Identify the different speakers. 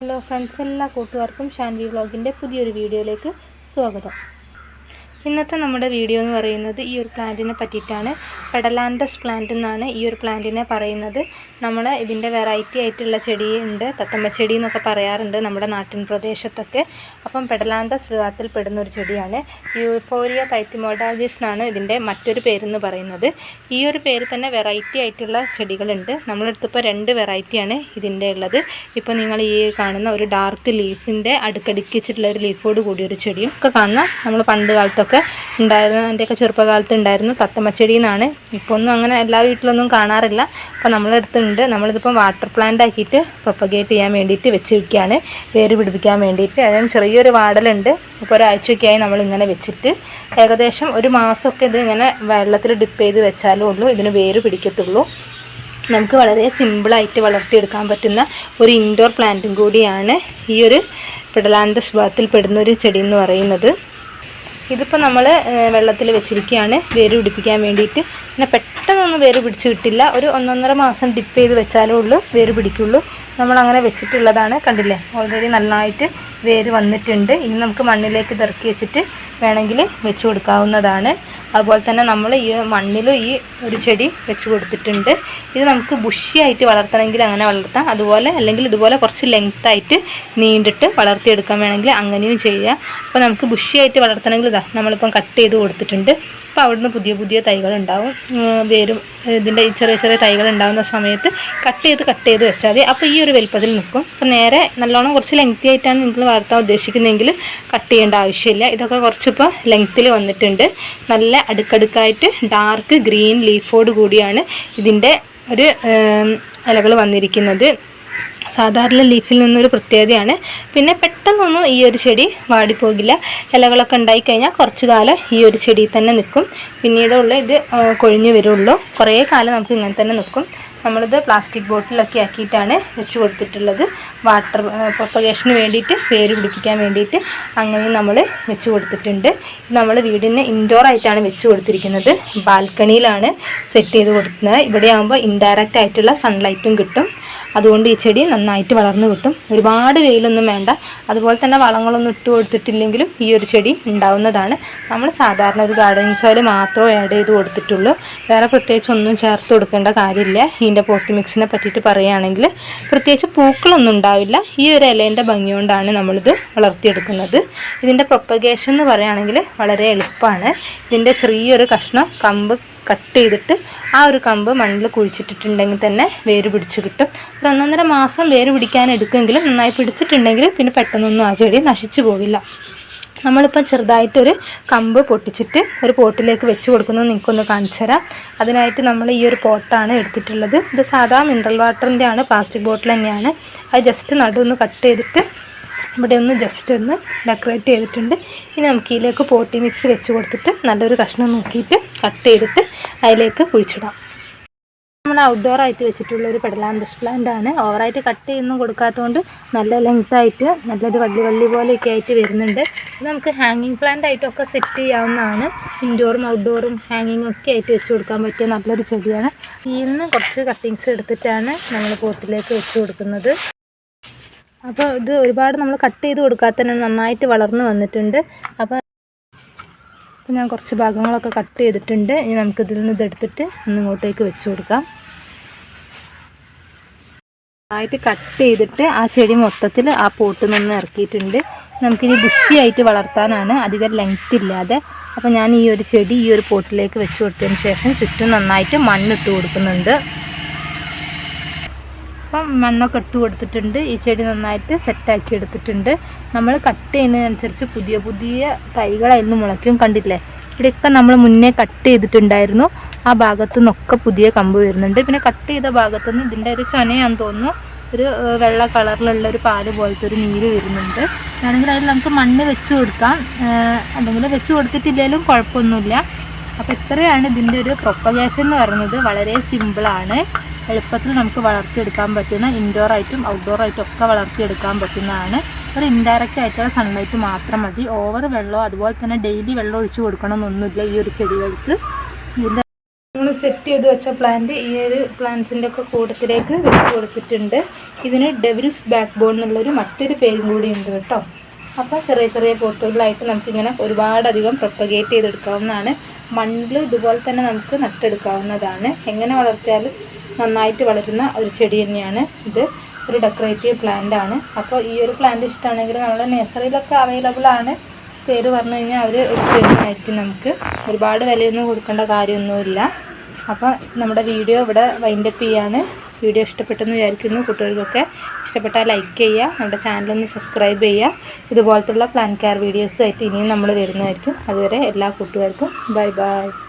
Speaker 1: Hello friends എല്ലാ കൂട്ടുകാർക്കും ഷാൻവി വ്ളോഗിന്റെ പുതിയൊരു വീഡിയോയിലേക്ക് സ്വാഗതം. ഇന്നത്തെ നമ്മുടെ വീഡിയോ എന്ന് പറയുന്നത് ഈ ഒരു പ്ലാന്റിനെ പറ്റിയിട്ടാണ്. പെഡലാൻഡസ് പ്ലാന്റ് എന്നാണ് ഈ ഒരു പ്ലാന്റിനെ പറയുന്നത്. നമ്മൾ ഇതിന്റെ വെറൈറ്റി ആയിട്ടുള്ള ചെടിയുണ്ട് തത്തമ്മ ചെടി എന്നൊക്കെ പറയാറുണ്ട് നമ്മുടെ നാട്ടിൻ പ്രദേശത്തൊക്കെ. അപ്പം പെഡലാൻഡസ് വിഭാഗത്തിൽ പെടുന്ന ഒരു ചെടിയാണ്. യൂഫോറിയ തൈത്തിമോഡാജിസ് എന്നാണ് ഇതിന്റെ മറ്റൊരു പേരെന്ന് പറയുന്നത്. ഈ ഒരു പേര് തന്നെ വെറൈറ്റി ആയിട്ടുള്ള ചെടികളുണ്ട്. നമ്മളെടുത്തിപ്പോൾ രണ്ട് വെറൈറ്റിയാണ് ഇതിന്റെ ഉള്ളത്. ഇപ്പോൾ നിങ്ങൾ ഈ കാണുന്ന ഒരു ഡാർക്ക് ലീഫിന്റെ അടുക്കടുക്കിച്ചിട്ടുള്ള ഒരു ലീഫോട് കൂടിയ ഒരു ചെടിയും ഒക്കെ കാണുന്ന നമ്മൾ പണ്ട് കാലത്തൊക്കെ ഉണ്ടായിരുന്ന. എന്റെയൊക്കെ ചെറുപ്പകാലത്ത് ഉണ്ടായിരുന്നു തത്തമ്മച്ചെടി എന്നാണ് ഇപ്പോൾ ഒന്നും അങ്ങനെ എല്ലാ വീട്ടിലൊന്നും കാണാറില്ല. അപ്പോൾ നമ്മളെടുത്തുണ്ട്. നമ്മളിതിപ്പം വാട്ടർ പ്ലാന്റ് ആക്കിയിട്ട് പ്രൊപ്പഗേറ്റ് ചെയ്യാൻ വേണ്ടിയിട്ട് വെച്ച് വയ്ക്കുകയാണ് വേര് പിടിപ്പിക്കാൻ വേണ്ടിയിട്ട്. അതിന് ചെറിയൊരു വാടലുണ്ട്. ഇപ്പോൾ ഒരാഴ്ചയൊക്കെ ആയി നമ്മളിങ്ങനെ വെച്ചിട്ട്. ഏകദേശം ഒരു മാസമൊക്കെ ഇത് ഇങ്ങനെ വെള്ളത്തിൽ ഡിപ്പ് ചെയ്ത് വെച്ചാലേ ഉള്ളൂ. ഇതിന് വേര് പിടിക്കത്തുള്ളൂ. നമുക്ക് വളരെ സിമ്പിളായിട്ട് വളർത്തിയെടുക്കാൻ പറ്റുന്ന ഒരു ഇൻഡോർ പ്ലാന്റും കൂടിയാണ് ഈ ഒരു പിടലാന്തസ് വിഭാഗത്തിൽ പെടുന്ന ഒരു ചെടി എന്ന് പറയുന്നത്. ഇതിപ്പോൾ നമ്മൾ വെള്ളത്തിൽ വെച്ചിരിക്കുകയാണ് വേര് പിടിപ്പിക്കാൻ വേണ്ടിയിട്ട്. പിന്നെ പെട്ടെന്നൊന്നും വേര് പിടിച്ച് കിട്ടില്ല. ഒരു ഒന്നൊന്നര മാസം ഡിപ്പ് ചെയ്ത് വെച്ചാലേ ഉള്ളൂ വേര് പിടിക്കുള്ളൂ. നമ്മളങ്ങനെ വെച്ചിട്ടുള്ളതാണ്. കണ്ടില്ലേ? ഓൾറെഡി നന്നായിട്ട് വേര് വന്നിട്ടുണ്ട്. ഇനി നമുക്ക് മണ്ണിലേക്ക് തിറക്കി വെച്ചിട്ട് വേണമെങ്കിൽ വെച്ച് കൊടുക്കാവുന്നതാണ്. അതുപോലെ തന്നെ നമ്മൾ ഈ മണ്ണിലും ഈ ഒരു ചെടി വെച്ച് കൊടുത്തിട്ടുണ്ട്. ഇത് നമുക്ക് ബുഷിയായിട്ട് വളർത്തണമെങ്കിൽ അങ്ങനെ വളർത്താം. അതുപോലെ അല്ലെങ്കിൽ ഇതുപോലെ കുറച്ച് ലെങ്ത്തായിട്ട് നീണ്ടിട്ട് വളർത്തിയെടുക്കാൻ വേണമെങ്കിൽ അങ്ങനെയും ചെയ്യാം. അപ്പോൾ നമുക്ക് ബുഷിയായിട്ട് വളർത്തണമെങ്കിൽ ഇതാ നമ്മളിപ്പം കട്ട് ചെയ്ത് കൊടുത്തിട്ടുണ്ട്. അപ്പോൾ അവിടുന്ന് പുതിയ പുതിയ തൈകൾ ഉണ്ടാവും. വേരും ഇതിന്റെ ചെറിയ ചെറിയ തൈകൾ ഉണ്ടാകുന്ന സമയത്ത് കട്ട് ചെയ്ത് കട്ട് ചെയ്ത് വെച്ചാൽ അപ്പോൾ ഈ ഒരു വലുപ്പത്തിൽ നിൽക്കും. അപ്പോൾ നേരെ നല്ലോണം കുറച്ച് ലെങ്ത്തി ആയിട്ടാണ് നിങ്ങൾ വളർത്താൻ ഉദ്ദേശിക്കുന്നെങ്കിൽ കട്ട് ചെയ്യേണ്ട ആവശ്യമില്ല. ഇതൊക്കെ കുറച്ചിപ്പോൾ ലെങ്ത്തിൽ വന്നിട്ടുണ്ട്. നല്ല അടുക്കടുക്കായിട്ട് ഡാർക്ക് ഗ്രീൻ ലീഫോട് കൂടിയാണ് ഇതിന്റെ ഒരു ഇലകൾ വന്നിരിക്കുന്നത്. സാധാരണ ലീഫിൽ നിന്നൊരു പ്രത്യേകതയാണ്. പിന്നെ പെട്ടെന്നൊന്നും ഈ ഒരു ചെടി വാടിപ്പോകില്ല. ഇലകളൊക്കെ ഉണ്ടായി കഴിഞ്ഞാൽ കുറച്ച് കാലം ഈ ഒരു ചെടി തന്നെ നിൽക്കും. പിന്നീടുള്ള ഇത് കൊഴിഞ്ഞു വരുള്ളൂ. കുറേ കാലം നമുക്ക് ഇങ്ങനെ തന്നെ നിൽക്കും. നമ്മളിത് പ്ലാസ്റ്റിക് ബോട്ടിലൊക്കെ ആക്കിയിട്ടാണ് വെച്ച് കൊടുത്തിട്ടുള്ളത്. വാട്ടർ പ്രൊപ്പഗേഷന് വേണ്ടിയിട്ട് പേര് പിടിപ്പിക്കാൻ വേണ്ടിയിട്ട് അങ്ങനെ നമ്മൾ വെച്ച് കൊടുത്തിട്ടുണ്ട്. നമ്മൾ വീടിന് ഇൻഡോർ ആയിട്ടാണ് വെച്ച് കൊടുത്തിരിക്കുന്നത്. ബാൽക്കണിയിലാണ് സെറ്റ് ചെയ്ത് കൊടുക്കുന്നത്. ഇവിടെ ആകുമ്പോൾ ഇൻഡയറക്റ്റ് ആയിട്ടുള്ള സൺലൈറ്റും കിട്ടും. അതുകൊണ്ട് ഈ ചെടി നന്നായിട്ട് വളർന്നു കിട്ടും. ഒരുപാട് വെയിലൊന്നും വേണ്ട. അതുപോലെ തന്നെ വളങ്ങളൊന്നും ഇട്ട് കൊടുത്തിട്ടില്ലെങ്കിലും ഈ ഒരു ചെടി ഉണ്ടാവുന്നതാണ്. നമ്മൾ സാധാരണ ഒരു ഗാർഡൻ സോയിൽ മാത്രമേ ആഡ് ചെയ്ത് കൊടുത്തിട്ടുള്ളൂ. വേറെ പ്രത്യേകിച്ച് ഒന്നും ചേർത്ത് കൊടുക്കേണ്ട കാര്യമില്ല. ഇതിന്റെ പോട്ടി മിക്സിനെ പറ്റിയിട്ട് പറയുകയാണെങ്കിൽ പ്രത്യേകിച്ച് പൂക്കളൊന്നും ഉണ്ടാവില്ല. ഈ ഒരു ഇലേന്റെ ഭംഗി കൊണ്ടാണ് നമ്മളിത് വളർത്തിയെടുക്കുന്നത്. ഇതിന്റെ പ്രൊപ്പഗേഷൻ എന്ന് പറയുകയാണെങ്കിൽ വളരെ എളുപ്പമാണ്. ഇതിന്റെ ചെറിയൊരു കഷ്ണം കമ്പ് കട്ട് ചെയ്തിട്ട് ആ ഒരു കമ്പ് മണ്ണിൽ കുഴിച്ചിട്ടിട്ടുണ്ടെങ്കിൽ തന്നെ വേര് പിടിച്ച് കിട്ടും. ഒരു ഒന്നൊന്നര മാസം വേര് പിടിക്കാൻ എടുക്കുമെങ്കിലും നന്നായി പിടിച്ചിട്ടുണ്ടെങ്കിൽ പിന്നെ പെട്ടെന്നൊന്നും ആ ചെടി നശിച്ചു പോകില്ല നമ്മളിപ്പം ചെറുതായിട്ടൊരു കമ്പ് പൊട്ടിച്ചിട്ട് ഒരു പോട്ടിലേക്ക് വെച്ച് കൊടുക്കുന്നത് നിങ്ങൾക്കൊന്ന് കാണിച്ചു തരാം. അതിനായിട്ട് നമ്മൾ ഈ ഒരു പോട്ടാണ് എടുത്തിട്ടുള്ളത്. ഇത് സാധാ മിനറൽ വാട്ടറിന്റെ ആണ് പ്ലാസ്റ്റിക് ബോട്ടിൽ തന്നെയാണ്. അത് ജസ്റ്റ് നടുവൊന്ന് കട്ട് ചെയ്തിട്ട് ഇവിടെ ഒന്ന് ജസ്റ്റ് ഒന്ന് ഡെക്കറേറ്റ് ചെയ്തിട്ടുണ്ട്. ഇനി നമുക്ക് ഇതിലേക്ക് പോട്ടി മിക്സ് വെച്ച് കൊടുത്തിട്ട് നല്ലൊരു കഷ്ണം നോക്കിയിട്ട് കട്ട് ചെയ്തിട്ട് അതിലേക്ക് കുഴിച്ചിടാം. നമ്മൾ ഔട്ട്ഡോർ ആയിട്ട് വെച്ചിട്ടുള്ള ഒരു പെടലാന്തസ് പ്ലാന്റ് ആണ്. ഓവറായിട്ട് കട്ട് ചെയ്യുന്നു കൊടുക്കാത്തതുകൊണ്ട് നല്ല ലെങ്ത് ആയിട്ട് നല്ലൊരു വള്ളി വള്ളി പോലെയൊക്കെ ആയിട്ട് വരുന്നുണ്ട്. ഇത് നമുക്ക് ഹാങ്ങിങ് പ്ലാന്റ് ആയിട്ടൊക്കെ സെറ്റ് ചെയ്യാവുന്നതാണ്. ഇൻഡോറും ഔട്ട്ഡോറും ഹാങ്ങിങ് ഒക്കെ ആയിട്ട് വെച്ച് കൊടുക്കാൻ പറ്റിയ നല്ലൊരു ചെടിയാണ്. ഇതിൽ നിന്ന് കുറച്ച് കട്ടിങ്സ് എടുത്തിട്ടാണ് നമ്മൾ പോട്ടിലേക്ക് വെച്ച് കൊടുക്കുന്നത്. അപ്പോൾ ഇത് ഒരുപാട് നമ്മൾ കട്ട് ചെയ്ത് കൊടുക്കാത്ത തന്നെ നന്നായിട്ട് വളർന്നു വന്നിട്ടുണ്ട്. അപ്പോൾ ഞാൻ കുറച്ച് ഭാഗങ്ങളൊക്കെ കട്ട് ചെയ്തിട്ടുണ്ട്. ഇനി നമുക്കിതിൽ നിന്ന് ഇതെടുത്തിട്ട് ഇങ്ങോട്ടേക്ക് വെച്ച് കൊടുക്കാം. ആയിട്ട് കട്ട് ചെയ്തിട്ട് ആ ചെടി മൊത്തത്തിൽ ആ പോട്ടിൽ നിന്ന് ഇറക്കിയിട്ടുണ്ട്. നമുക്കിനി ബുഷിയായിട്ട് വളർത്താനാണ് അധികം ലെങ്ത് ഇല്ലാതെ. അപ്പോൾ ഞാൻ ഈ ഒരു ചെടി ഈ ഒരു പോട്ടിലേക്ക് വെച്ച് കൊടുത്തതിന് ശേഷം ചുറ്റും നന്നായിട്ട് മണ്ണിട്ട് കൊടുക്കുന്നുണ്ട്. അപ്പം മണ്ണൊക്കെ ഇട്ട് കൊടുത്തിട്ടുണ്ട്. ഈ ചെടി നന്നായിട്ട് സെറ്റാക്കി എടുത്തിട്ടുണ്ട്. നമ്മൾ കട്ട് ചെയ്യുന്നതിനനുസരിച്ച് പുതിയ പുതിയ തൈകളായിരുന്നു മുളയ്ക്കും കണ്ടില്ലേ? ഇവിടെയൊക്കെ നമ്മൾ മുന്നേ കട്ട് ചെയ്തിട്ടുണ്ടായിരുന്നു. ആ ഭാഗത്തു നിന്നൊക്കെ പുതിയ കമ്പ് വരുന്നുണ്ട്. പിന്നെ കട്ട് ചെയ്ത ഭാഗത്തു നിന്ന് ഇതിന്റെ ഒരു ചൊനയാന്ന് തോന്നുന്നു. ഒരു വെള്ള കളറിലുള്ള ഒരു പാൽ പോലത്തെ ഒരു നീര് വരുന്നുണ്ട്. ആണെങ്കിൽ അതിൽ നമുക്ക് മണ്ണ് വെച്ച് കൊടുക്കാം. അല്ലെങ്കിൽ വെച്ച് കൊടുത്തിട്ടില്ലെങ്കിലും കുഴപ്പമൊന്നുമില്ല. അപ്പോൾ ഇത്രയാണ് ഇതിന്റെ ഒരു പ്രൊപ്പഗേഷൻ എന്ന് പറയുന്നത്. വളരെ സിമ്പിളാണ് എളുപ്പത്തിൽ നമുക്ക് വളർത്തിയെടുക്കാൻ പറ്റുന്ന ഇൻഡോർ ആയിട്ടും ഔട്ട്ഡോർ ആയിട്ടും ഒക്കെ വളർത്തിയെടുക്കാൻ പറ്റുന്നതാണ്. ഒരു ഇൻഡയറക്റ്റ് ആയിട്ടുള്ള സൺലൈറ്റ് മാത്രം മതി. ഓവർ വെള്ളമോ അതുപോലെ തന്നെ ഡെയിലി വെള്ളം ഒഴിച്ച് കൊടുക്കണമെന്നൊന്നുമില്ല ഈ ഒരു ചെടികൾക്ക്. നമ്മൾ സെറ്റ് ചെയ്ത് വെച്ച പ്ലാന്റ് ഈ ഒരു പ്ലാന്റ്സിന്റെ ഒക്കെ കൂട്ടത്തിലേക്ക് വെച്ച് കൊടുത്തിട്ടുണ്ട്. ഇതിന് ഡെവിൽസ് ബാക്ക് ബോൺ എന്നുള്ളൊരു മറ്റൊരു പേരും കൂടി ഉണ്ട് കേട്ടോ. അപ്പോൾ ചെറിയ ചെറിയ പോട്ടുകളിലായിട്ട് നമുക്കിങ്ങനെ ഒരുപാടധികം പ്രൊപ്പഗേറ്റ് ചെയ്തെടുക്കാവുന്നതാണ്. മണ്ണിൽ ഇതുപോലെ തന്നെ നമുക്ക് നട്ടെടുക്കാവുന്നതാണ്. എങ്ങനെ വളർത്തിയാലും നന്നായിട്ട് വളരുന്ന ഒരു ചെടി തന്നെയാണ് ഇത്. ഒരു ഡെക്കറേറ്റീവ് പ്ലാന്റ് ആണ്. അപ്പോൾ ഈ ഒരു പ്ലാന്റ് ഇഷ്ടമാണെങ്കിൽ നമ്മളെ നഴ്സറിയിലൊക്കെ അവൈലബിൾ ആണ്. പേര് പറഞ്ഞു കഴിഞ്ഞാൽ അവർ തരുന്നതായിരിക്കും നമുക്ക്. ഒരുപാട് വിലയൊന്നും കൊടുക്കേണ്ട കാര്യമൊന്നുമില്ല. അപ്പോൾ നമ്മുടെ വീഡിയോ ഇവിടെ വൈൻഡപ്പ് ചെയ്യാണ്. വീഡിയോ ഇഷ്ടപ്പെട്ടെന്ന് വിചാരിക്കുന്നു കുട്ടികൾക്കൊക്കെ. ഇഷ്ടപ്പെട്ടാൽ ലൈക്ക് ചെയ്യുക നമ്മുടെ ചാനലൊന്ന് സബ്സ്ക്രൈബ് ചെയ്യുക. ഇതുപോലത്തുള്ള പ്ലാൻ കെയർ വീഡിയോസുമായിട്ട് ഇനിയും നമ്മൾ വരുന്നതായിരിക്കും. അതുവരെ എല്ലാ കൂട്ടുകാർക്കും ബൈ ബൈ